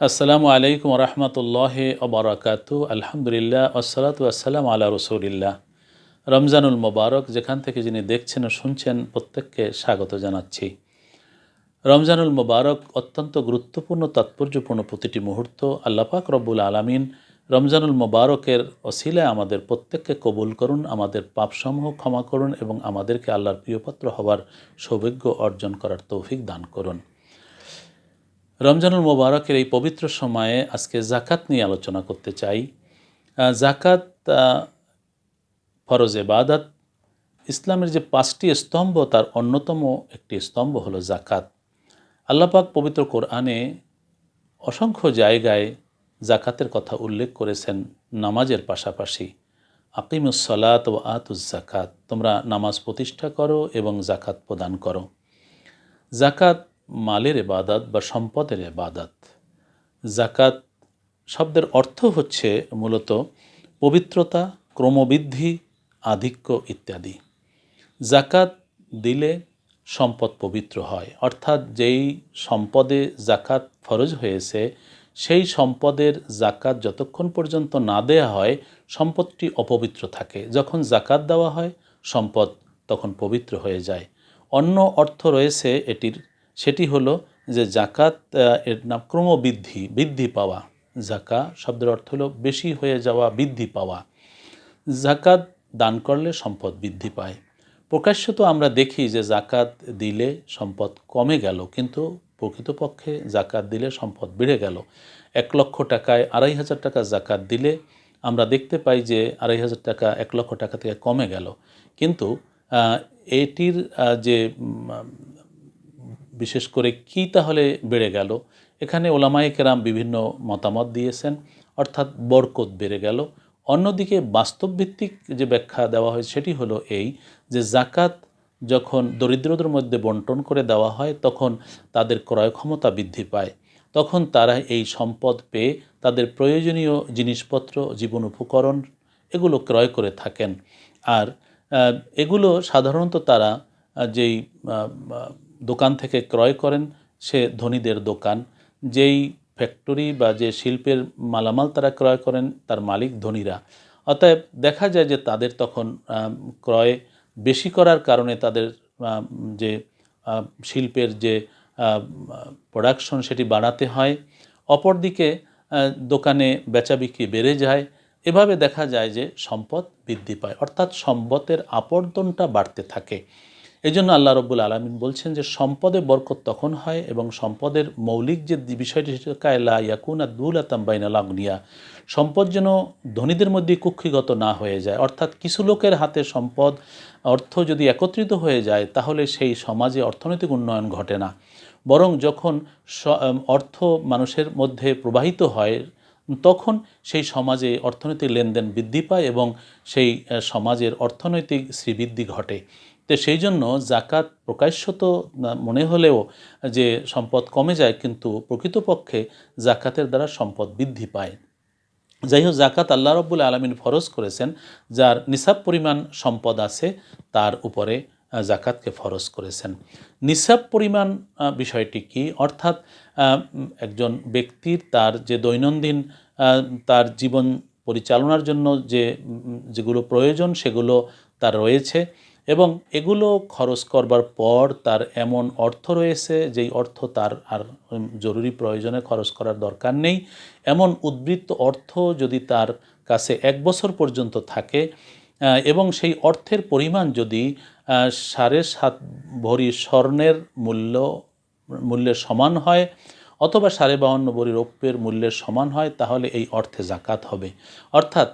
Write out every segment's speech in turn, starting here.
আসসালামু আলাইকুম রহমতুল্লাহ ওবরাকাতু আলহামদুলিল্লাহ, আসসালাতু আসসালাম আলা রসুলিল্লাহ। রমজানুল মোবারক, যেখান থেকে যিনি দেখছেন ও শুনছেন, প্রত্যেককে স্বাগত জানাচ্ছি। রমজানুল মোবারক অত্যন্ত গুরুত্বপূর্ণ, তাৎপর্যপূর্ণ প্রতিটি মুহূর্ত আল্লাপাক রব্বুল আলমিন রমজানুল মোবারকের অসিলায় আমাদের প্রত্যেককে কবুল করুন, আমাদের পাপসমূহ ক্ষমা করুন এবং আমাদেরকে আল্লাহর প্রিয়পাত্র হওয়ার সৌভাগ্য অর্জন করার তৌফিক দান করুন। রমজানুল মোবারকের এই পবিত্র সময়ে আজকে জাকাত নিয়ে আলোচনা করতে চাই। জাকাত ফরজ এবাদাত, ইসলামের যে পাঁচটি স্তম্ভ, তার অন্যতম একটি স্তম্ভ হলো জাকাত আল্লাপাক পবিত্র কোরআনে অসংখ্য জায়গায় জাকাতের কথা উল্লেখ করেছেন নামাজের পাশাপাশি। আকিমুসলাত ও আতুজ জাকাত তোমরা নামাজ প্রতিষ্ঠা করো এবং জাকাত প্রদান করো। জাকাত মালের এবাদাত বা সম্পদের এবাদাত। জাকাত শব্দের অর্থ হচ্ছে মূলত পবিত্রতা, ক্রমবৃদ্ধি, আধিক্য ইত্যাদি। জাকাত দিলে সম্পদ পবিত্র হয়। অর্থাৎ যেই সম্পদে জাকাত ফরজ হয়েছে, সেই সম্পদের জাকাত যতক্ষণ পর্যন্ত না দেয়া হয়, সম্পদটি অপবিত্র থাকে। যখন জাকাত দেওয়া হয়, সম্পদ তখন পবিত্র হয়ে যায়। অন্য অর্থ রয়েছে এটির সেটি হলো যে জাকাত এর নাম ক্রমবৃদ্ধি, বৃদ্ধি পাওয়া। জাকা শব্দের অর্থ হলো বেশি হয়ে যাওয়া, বৃদ্ধি পাওয়া। জাকাত দান করলে সম্পদ বৃদ্ধি পায়। প্রকাশ্যত আমরা দেখি যে জাকাত দিলে সম্পদ কমে গেল, কিন্তু প্রকৃতপক্ষে জাকাত দিলে সম্পদ বেড়ে গেল। এক লক্ষ টাকায় আড়াই হাজার টাকা জাকাত দিলে আমরা দেখতে পাই যে আড়াই হাজার টাকা এক লক্ষ টাকা থেকে কমে গেল। কিন্তু এটির যে বিশেষ করে কি তাহলে বেড়ে গেল? এখানে ওলামায়ে কেরাম বিভিন্ন মতামত দিয়েছেন, অর্থাৎ বরকত বেড়ে গেল। অন্যদিকে বাস্তবভিত্তিক যে ব্যাখ্যা দেওয়া হয় সেটি হলো এই যে জাকাত যখন দরিদ্রদের মধ্যে বন্টন করে দেওয়া হয়, তখন তাদের ক্রয় ক্ষমতা বৃদ্ধি পায়। তখন তারা এই সম্পদ পেয়ে তাদের প্রয়োজনীয় জিনিসপত্র, জীবন উপকরণ এগুলো ক্রয় করে থাকেন। আর এগুলো সাধারণত তারা যেই দোকান থেকে ক্রয় করেন, সে ধনীদের দোকান। যেই ফ্যাক্টরি বা যে শিল্পের মালামাল তারা ক্রয় করেন, তার মালিক ধনীরা। অতএব দেখা যায় যে তাদের তখন ক্রয় বেশি করার কারণে তাদের যে শিল্পের যে প্রোডাকশন সেটি বাড়াতে হয়। অপরদিকে দোকানে বেচা বিক্রি বেড়ে যায়। এভাবে দেখা যায় যে সম্পদ বৃদ্ধি পায়। অর্থাৎ সম্পদের আপর্দনটা বাড়তে থাকে। এই জন্য আল্লাহ রব্বুল আলমিন বলছেন যে সম্পদে বরকত তখন হয় এবং সম্পদের মৌলিক যে বিষয়টি সেটা কায়লা ইয়াকুন আদুল আতাম্বাইনা লাগনিয়া। সম্পদ যেন ধনীদের মধ্যে কুক্ষিগত না হয়ে যায়। অর্থাৎ কিছু লোকের হাতে সম্পদ, অর্থ যদি একত্রিত হয়ে যায়, তাহলে সেই সমাজে অর্থনৈতিক উন্নয়ন ঘটে না। বরং যখন অর্থ মানুষের মধ্যে প্রবাহিত হয়, তখন সেই সমাজে অর্থনৈতিক লেনদেন বৃদ্ধি পায় এবং সেই সমাজের অর্থনৈতিক শ্রীবৃদ্ধি ঘটে। তো সেই জন্য জাকাত প্রকাশ্যত মনে হলেও যে সম্পদ কমে যায়, কিন্তু প্রকৃতপক্ষে জাকাতের দ্বারা সম্পদ বৃদ্ধি পায়। যাই হোক জাকাত আল্লাহ রব্বুল আলমিন ফরজ করেছেন, যার নিসাব পরিমাণ সম্পদ আছে, তার উপরে জাকাতকে ফরজ করেছেন। নিসাব পরিমাণ বিষয়টি কি? অর্থাৎ একজন ব্যক্তির তার যে দৈনন্দিন তার জীবন পরিচালনার জন্য যে যেগুলো প্রয়োজন, সেগুলো তার রয়েছে। এবং এগুলো খরচ করবার পর তার এমন অর্থ রয়েছে যেই অর্থ তার আর জরুরি প্রয়োজনে খরচ করার দরকার নেই। এমন উদ্বৃত্ত অর্থ যদি তার কাছে এক বছর পর্যন্ত থাকে এবং সেই অর্থের পরিমাণ যদি সাড়ে সাত ভরি স্বর্ণের মূল্য মূল্যের সমান হয় অথবা সাড়ে বাহান্ন ভরি রৌপ্যের মূল্যের সমান হয়, তাহলে এই অর্থে জাকাত হবে। অর্থাৎ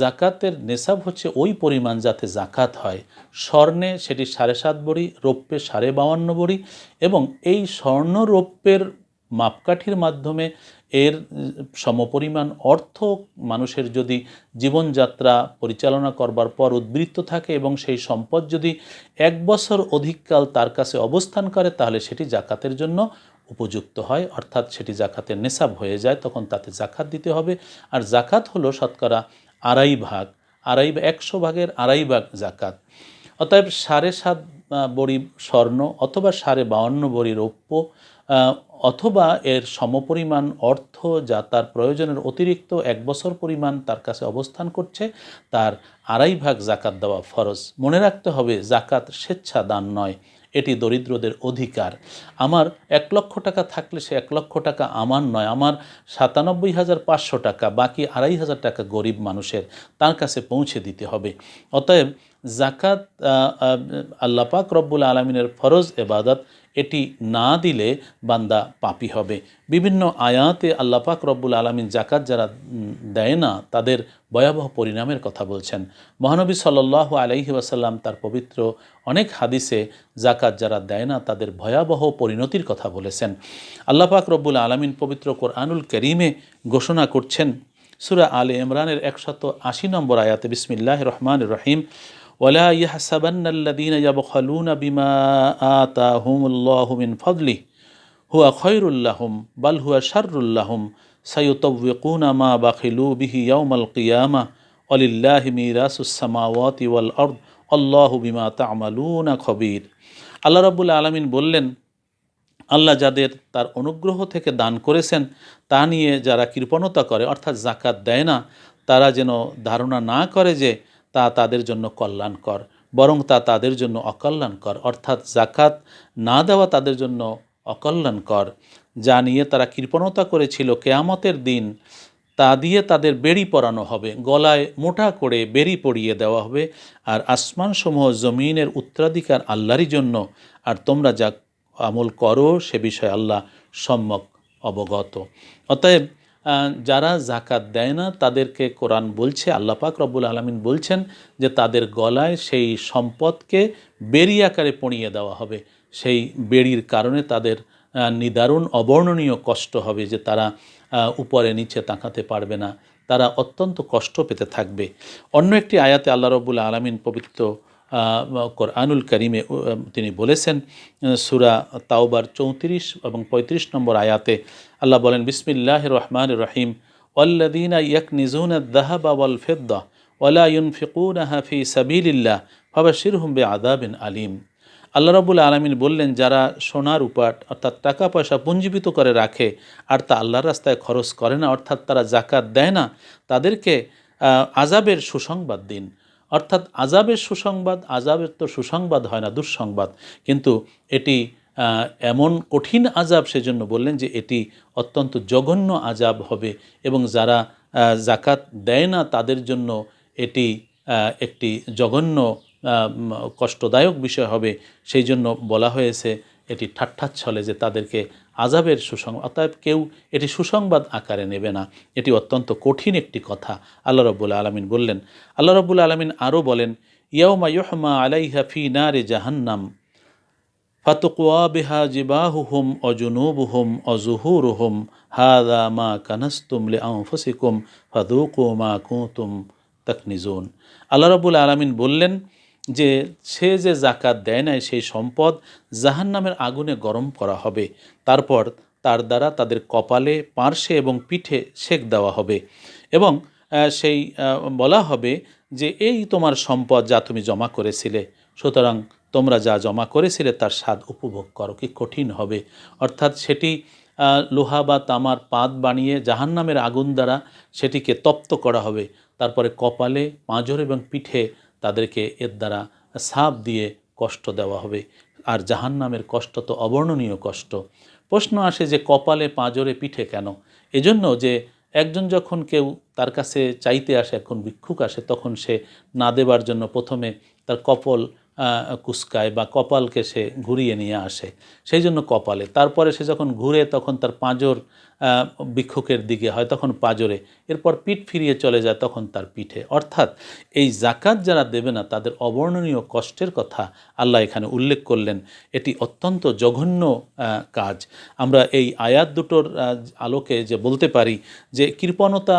জাকাতের নেশাব হচ্ছে ওই পরিমাণ যাতে জাকাত হয়। স্বর্ণে সেটি সাড়ে সাত বড়ি, রৌপ্যে সাড়ে বাহান্ন বড়ি এবং এই স্বর্ণ রৌপ্যের মাপকাঠির মাধ্যমে এর সমপরিমাণ অর্থ মানুষের যদি জীবনযাত্রা পরিচালনা করবার পর উদ্বৃত্ত থাকে এবং সেই সম্পদ যদি এক বছর অধিককাল তার কাছে অবস্থান করে, তাহলে সেটি জাকাতের জন্য উপযুক্ত হয়। অর্থাৎ সেটি জাকাতের নেশাব হয়ে যায়, তখন তাতে জাকাত দিতে হবে। আর জাকাত হলো শতকরা আড়াই ভাগ, আড়াই একশো ভাগের আড়াই ভাগ জাকাত অতএব সাড়ে সাত বড়ি স্বর্ণ অথবা সাড়ে বাউন্ন বড়ি রৌপ্য অথবা এর সমপরিমাণ অর্থ যা তার প্রয়োজনের অতিরিক্ত এক বছর পরিমাণ তার কাছে অবস্থান করছে, তার আড়াই ভাগ জাকাত দেওয়া ফরজ। মনে রাখতে হবে জাকাত স্বেচ্ছা দান নয়। এটি দরিদ্রদের অধিকার। আমার এক লক্ষ টাকা থাকলে সে এক লক্ষ টাকা আমার নয়, আমার সাতানব্বই হাজার পাঁচশো টাকা, বাকি আড়াই হাজার টাকা গরিব মানুষের তার কাছে পৌঁছে দিতে হবে। অতএব জাকাত আল্লাপাক রব্বুল আলমিনের ফরজ এবাদত এটি না দিলে বান্দা পাপি হবে। বিভিন্ন আয়াতে আল্লাহ পাক রব্বুল আলমিন জাকাত যারা দেয় না, তাদের ভয়াবহ পরিণামের কথা বলছেন। মহানবী সাল্লাহ আলাইহি ওয়াসাল্লাম তার পবিত্র অনেক হাদিসে জাকাত যারা দেয় না, তাদের ভয়াবহ পরিণতির কথা বলেছেন। আল্লাহ পাক রব্বুল আলমিন পবিত্র কোরআনুল করিমে ঘোষণা করছেন, সুরা আলে ইমরানের একশত আশি নম্বর আয়াতে বিসমিল্লাহ রহমান রহিম ওয়ালা ইয়াহসাবান্নাল্লাযীনা ইয়াবখালুনা বিমা আতাহুমুল্লাহু মিন ফাদলিহি হুয়া খয়রুল্লাহম বাল হুয়া শারুল্লাহম সায়ুতব্বিকুনা মা বাখিলু বিহি ইয়াউমাল কিয়ামা অলিল্লাহি মিরাসুসামাওয়াতি ওয়াল অর্দ আল্লাহু বিমা তামালুনা খবির আল্লাহ রাবুল আলমিন বললেন, আল্লাহ যাদের তার অনুগ্রহ থেকে দান করেছেন, তা নিয়ে যারা কৃপণতা করে, অর্থাৎ জাকাত দেয় না, তারা যেন ধারণা না করে যে তা তাদের জন্য কল্যাণকর, বরং তা তাদের জন্য অকল্যাণকর, অর্থাৎ জাকাত না দেওয়া তাদের জন্য অকল্যাণকর। যা নিয়ে তারা কৃপণতা করেছিল কেয়ামতের দিন, তা দিয়ে তাদের বেড়ি পরানো হবে, গলায় মোটা করে বেড়ি পরিয়ে দেওয়া হবে, আর আসমানসমূহ জমিনের উত্তরাধিকার আল্লাহরই জন্য। আর তোমরা যা আমল করো, সে বিষয়ে আল্লাহ সম্যক অবগত। অতএব যারা জাকাত দেয় না, তাদেরকে কোরআন বলছে, আল্লাহ পাক রব্বুল আলমিন বলছেন যে তাদের গলায় সেই সম্পদকে বেরি আকারে পড়িয়ে দেওয়া হবে। সেই বেড়ির কারণে তাদের নিদারুণ অবর্ণনীয় কষ্ট হবে যে তারা উপরে নিচে তাকাতে পারবে না। তারা অত্যন্ত কষ্ট পেতে থাকবে। অন্য একটি আয়াতে আল্লাহ রব্বুল আলমিন পবিত্র কোরআনুল করিমে তিনি বলেছেন সুরা তাওবার চৌত্রিশ এবং পঁয়ত্রিশ নম্বর আয়াতে আল্লাহ বলেন বিসমিল্লাহ রহমান রহিম। ওয়াল্লাদিনা ইয়াকনিজুন দাহাবা ওয়াল ফিদ্দা ওয়ালা ইউনফিকুনাহা ফি সাবিলিল্লাহ ফাবাশিরহুম বিআযাবিন আলিম। আল্লাহ রাবুল আলমিন বললেন, যারা সোনার উপাট অর্থাৎ টাকা পয়সা পুঞ্জীবিত করে রাখে, আর তা আল্লাহর রাস্তায় খরচ করে না, অর্থাৎ তারা জাকাত দেয় না, তাদেরকে আজাবের সুসংবাদ দিন। অর্থাৎ আজাবের সুসংবাদ আজাবের তো সুসংবাদ হয় না, দুঃসংবাদ। কিন্তু এটি এমন কঠিন আজাব সেজন্য বললেন যে এটি অত্যন্ত জঘন্য আজাব হবে এবং যারা জাকাত দেয় না তাদের জন্য এটি একটি জঘন্য কষ্টদায়ক বিষয় হবে। সেই জন্য বলা হয়েছে এটি ঠাট্টার ছলে যে তাদেরকে আজাবের সুসংবাদ, অতএব কেউ এটি সুসংবাদ আকারে নেবে না। এটি অত্যন্ত কঠিন একটি কথা। আল্লাহ রব্বুল আলমিন বললেন, আল্লাহ রব্বুল আলমিন আরও বলেন, ইয়াউমা ইয়হমা আলাইহা ফি নারে জাহান্নাম ফাতুকুয়া বিহা জিবাহুহুম অজুনুবুহুম অজুহুরুহুম হাদা মা কানাস্তুম লি আনফুসিকুম ফাদুকু মা কুতুম তাকনিজুন। আল্লাহ রাবুল আলমিন বললেন যে সে যে জাকাত দেয় নাই, সেই সম্পদ জাহান্নামের আগুনে গরম করা হবে। তারপর তার দ্বারা তাদের কপালে পার্শ্বে এবং পিঠে সেক দেওয়া হবে। এবং সেই বলা হবে যে, এই তোমার সম্পদ যা তুমি জমা করেছিলে, সুতরাং তোমরা যা জমা করেছিলে তার স্বাদ উপভোগ করো, কি কঠিন হবে। অর্থাৎ সেটি লোহা বা তামার পাত বানিয়ে জাহান্নামের আগুন দ্বারা সেটিকে তপ্ত করা হবে। তারপরে কপালে পাঁজর এবং পিঠে তাদেরকে এর দ্বারা সাপ দিয়ে কষ্ট দেওয়া হবে। আর জাহান্নামের কষ্ট তো অবর্ণনীয় কষ্ট। প্রশ্ন আসে যে কপালে পাঁজরে পিঠে কেন? এজন্য যে একজন যখন কেউ তার কাছে চাইতে আসে এখন ভিক্ষুক আসে, তখন সে না দেবার জন্য প্রথমে তার কপল কুসকায় বা কপালকে সে ঘুরিয়ে নিয়ে আসে। সেই জন্য কপালে। তারপরে সে যখন ঘুরে, তখন তার পাঁজর ভিক্ষুকের দিকে হয় তখন পাজরে, এরপর পিঠ ফিরিয়ে চলে যায় তখন তার পিঠে। অর্থাৎ এই জাকাত যারা দেবে না, তাদের অবর্ণনীয় কষ্টের কথা আল্লাহ এখানে উল্লেখ করলেন। এটি অত্যন্ত জঘন্য কাজ। আমরা এই আয়াত দুটোর আলোকে যে বলতে পারি যে কৃপণতা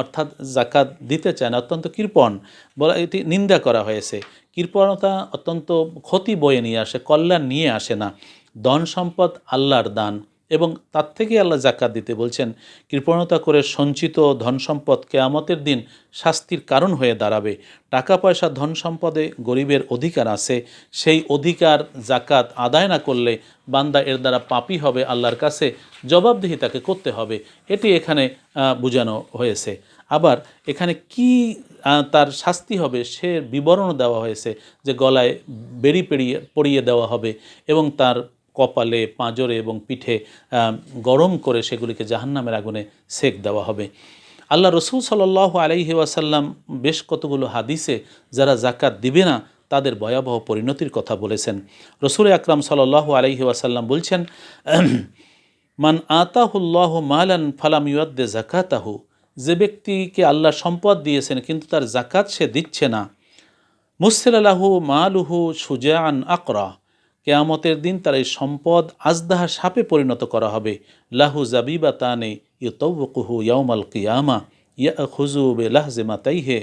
অর্থাৎ জাকাত দিতে চায় না, অত্যন্ত কৃপণ। বলা, এটি নিন্দা করা হয়েছে। কৃপণতা অত্যন্ত ক্ষতি বয়ে নিয়ে আসে, কল্যাণ নিয়ে আসে না। ধন সম্পদ আল্লাহর দান। এবং তার থেকে আল্লাহ জাকাত দিতে বলছেন, কৃপণতা করে সঞ্চিত ধন সম্পদ কেয়ামতের দিন শাস্তির কারণ হয়ে দাঁড়াবে। টাকা পয়সা ধন সম্পদে গরিবের অধিকার আছে, সেই অধিকার জাকাত আদায় না করলে বান্দা এর দ্বারা পাপি হবে আল্লাহর কাছে, জবাবদিহি তাকে করতে হবে। এটি এখানে বোঝানো হয়েছে। আবার এখানে কি তার শাস্তি হবে সে বিবরণও দেওয়া হয়েছে যে গলায় বেরি পেরিয়ে পড়িয়ে দেওয়া হবে এবং তার কপালে, পাঁজরে এবং পিঠে গরম করে সেগুলিকে জাহান্নামের আগুনে সেক দেওয়া হবে। আল্লাহ রসুল সাল্লাহ আলাইহি ওয়াসাল্লাম বেশ কতগুলো হাদিসে যারা জাকাত দিবে না, তাদের ভয়াবহ পরিণতির কথা বলেছেন। রসুল আকরাম সাল্লাহ আলাইহি ওয়াসাল্লাম বলছেন, মান আতাহুল্লাহ মালান ফালাম ইউদ্দে জাকাতাহু যে ব্যক্তিকে আল্লাহ সম্পদ দিয়েছেন, কিন্তু তার জাকাত সে দিচ্ছে না। মুসলাহু মালুহু সুজান আকরা। কেয়ামতের দিন তার এই সম্পদ আজদাহা সাপে পরিণত করা হবে। লাহু জাবিবা তানে ইউতৌকুহু ইয়াউমাল কিয়ামা ইয়া খুজু বে লাহজেমা তাইহে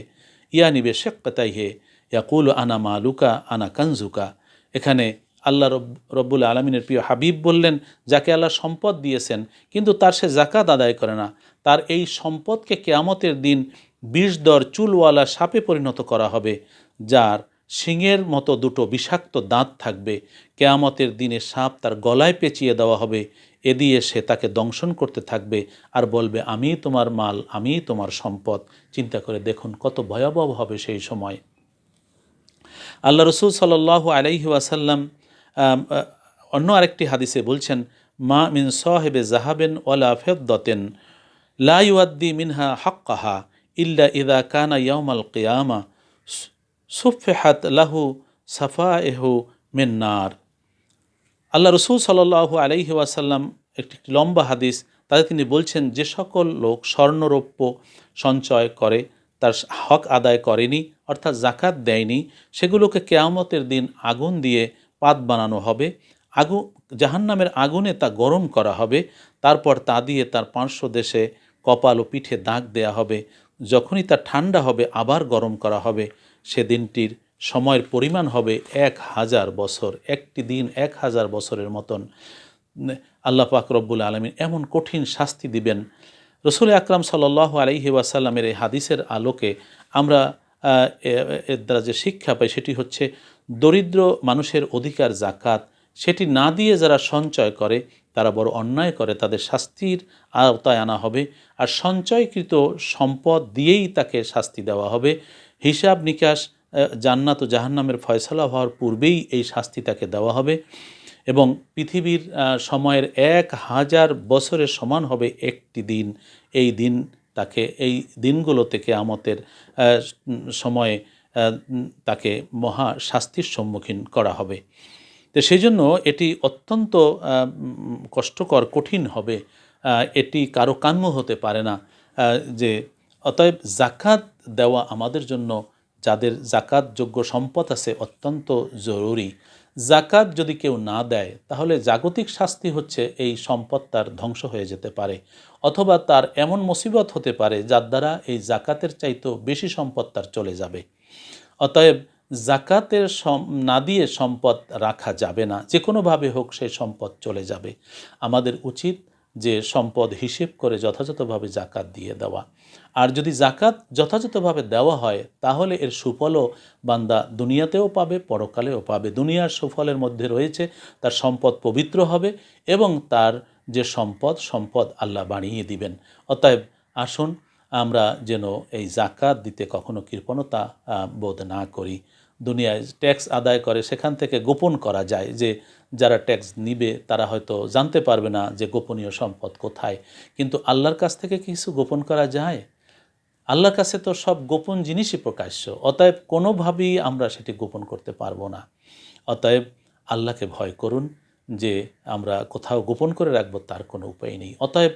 ইয়ানিবে শেক্কাতাইহে, ইয়াকুল আনা মালুকা, আনা কানজুকা। এখানে আল্লাহ রব, রব্বুল আলমিনের প্রিয় হাবিব বললেন, যাকে আল্লাহ সম্পদ দিয়েছেন, কিন্তু তার সে জাকাত আদায় করে না। তার এই সম্পদকে কেয়ামতের দিন বিষ দর চুলওয়ালা সাপে পরিণত করা হবে, যার শিঙের মতো দুটো বিষাক্ত দাঁত থাকবে। কেয়ামতের দিনে সাপ তার গলায় পেঁচিয়ে দেওয়া হবে। এ দিয়ে সে তাকে দংশন করতে থাকবে আর বলবে, আমি তোমার মাল, আমি তোমার সম্পদ। চিন্তা করে দেখুন কত ভয়াবহ হবে সেই সময়। আল্লাহ রসুল সাল্লাহ আলাইহি ওয়াসাল্লাম অন্য আরেকটি হাদিসে বলছেন, মা মিন সাহেবে জাহাবেন ওয়ালা ফেদ্দতেন, লা ইউদ্দি মিনহা হাক্কাহা ইল্লা ইদা কানা ইয়ামাল কিয়ামা। সুফেহাত লাহু সাফা এহু মিন্নার। আল্লাহ রসুল সাল্লাহ আলাইহি ওয়াসাল্লাম একটি লম্বা হাদিস, তাতে তিনি বলছেন, যে সকল লোক স্বর্ণরৌপ্য সঞ্চয় করে, তার হক আদায় করেনি, অর্থাৎ জাকাত দেয়নি, সেগুলোকে কেয়ামতের দিন আগুন দিয়ে পাত বানানো হবে আগুন জাহান্নামের আগুনে তা গরম করা হবে, তারপর তা দিয়ে তার পার্শ্ব দেশে কপাল ও পিঠে দাগ দেয়া হবে, যখনই তা ঠান্ডা হবে, আবার গরম করা হবে। সেদিনটির সময়ের পরিমাণ হবে এক হাজার বছর, একটি দিন এক হাজার বছরের মতন। আল্লাহ পাক রব্বুল আলমিন এমন কঠিন শাস্তি দিবেন। রসুল আকরাম সাল্লাহ আলহি ওয়াসাল্লামের এই হাদিসের আলোকে আমরা এর দ্বারা যে শিক্ষা পাই সেটি হচ্ছে, দরিদ্র মানুষের অধিকার জাকাত সেটি না দিয়ে যারা সঞ্চয় করে তারা বড় অন্যায় করে, তাদের শাস্তির আওতায় আনা হবে আর সঞ্চয়কৃত সম্পদ দিয়েই তাকে শাস্তি দেওয়া হবে। হিসাব নিকাশ জান্নাত ও জাহান্নামের ফয়সলা হওয়ার পূর্বেই এই শাস্তি তাকে দেওয়া হবে এবং পৃথিবীর সময়ের এক হাজার বছরের সমান হবে একটি দিন। এই দিন তাকে, এই দিনগুলো থেকে আমতের সময়ে তাকে মহা শাস্তির সম্মুখীন করা হবে। তো সেই জন্য এটি অত্যন্ত কষ্টকর, কঠিন হবে। এটি কারও কাম্য হতে পারে না। যে অতএব জাকাত দেওয়া আমাদের জন্য, যাদের জাকাত যোগ্য সম্পদ আছে, অত্যন্ত জরুরি। জাকাত যদি কেউ না দেয়, তাহলে জাগতিক শাস্তি হচ্ছে এই সম্পদ তার ধ্বংস হয়ে যেতে পারে। অথবা তার এমন মুসিবত হতে পারে, যার দ্বারা এই জাকাতের চাইতেও বেশি সম্পদ তার চলে যাবে। অতএব জাকাতের না দিয়ে সম্পদ রাখা যাবে না। যে কোনোভাবে হোক সেই সম্পদ চলে যাবে। আমাদের উচিত যে সম্পদ হিসেব করে যথাযথভাবে জাকাত দিয়ে দেওয়া। আর যদি জাকাত যথাযথভাবে দেওয়া হয়, তাহলে এর সুফলও বান্দা দুনিয়াতেও পাবে, পরকালেও পাবে। দুনিয়ার সুফলের মধ্যে রয়েছে, তার সম্পদ পবিত্র হবে এবং তার যে সম্পদ সম্পদ আল্লাহ বাড়িয়ে দিবেন। অতএব আসুন, আমরা যেন এই জাকাত দিতে কখনো কৃপণতা বোধ না করি। দুনিয়ায় ট্যাক্স আদায় করে, সেখান থেকে গোপন করা যায় যে যারা ট্যাক্স নিবে, তারা হয়তো জানতে পারবে না যে গোপনীয় সম্পদ কোথায়। কিন্তু আল্লাহর কাছ থেকে কিছু গোপন করা যায়? আল্লাহর কাছে তো সব গোপন জিনিসই প্রকাশ্য, অতএব কোনোভাবেই আমরা সেটি গোপন করতে পারব না। অতএব আল্লাহকে ভয় করুন যে আমরা কোথাও গোপন করে রাখব, তার কোনো উপায় নেই। অতএব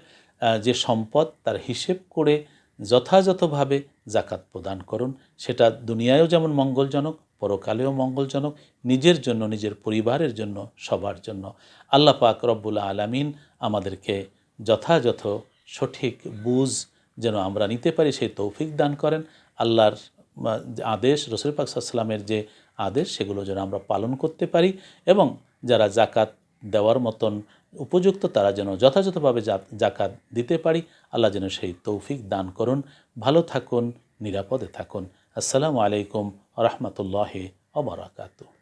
যে সম্পদ, তার হিসেব করে যথাযথভাবে জাকাত প্রদান করুন। সেটা দুনিয়ায়ও যেমন মঙ্গলজনক পরকালেও মঙ্গলজনক, নিজের জন্য, নিজের পরিবারের জন্য, সবার জন্য। আল্লাহ পাক রব্বুল আলামিন আমাদেরকে যথাযথ সঠিক বুঝ যেন আমরা নিতে পারি, সেই তৌফিক দান করেন। আল্লাহর আদেশ, রসুল পাক যে আদেশ, সেগুলো যেন আমরা পালন করতে পারি এবং যারা জাকাত দেওয়ার মতন উপযুক্ত, তারা যেন যথাযথভাবে জাকাত দিতে পারি। আল্লাহ যেন সেই তৌফিক দান করুন। ভালো থাকুন, নিরাপদে থাকুন। আসসালামু আলাইকুম রহমতুল্লাহ অবরাকাতু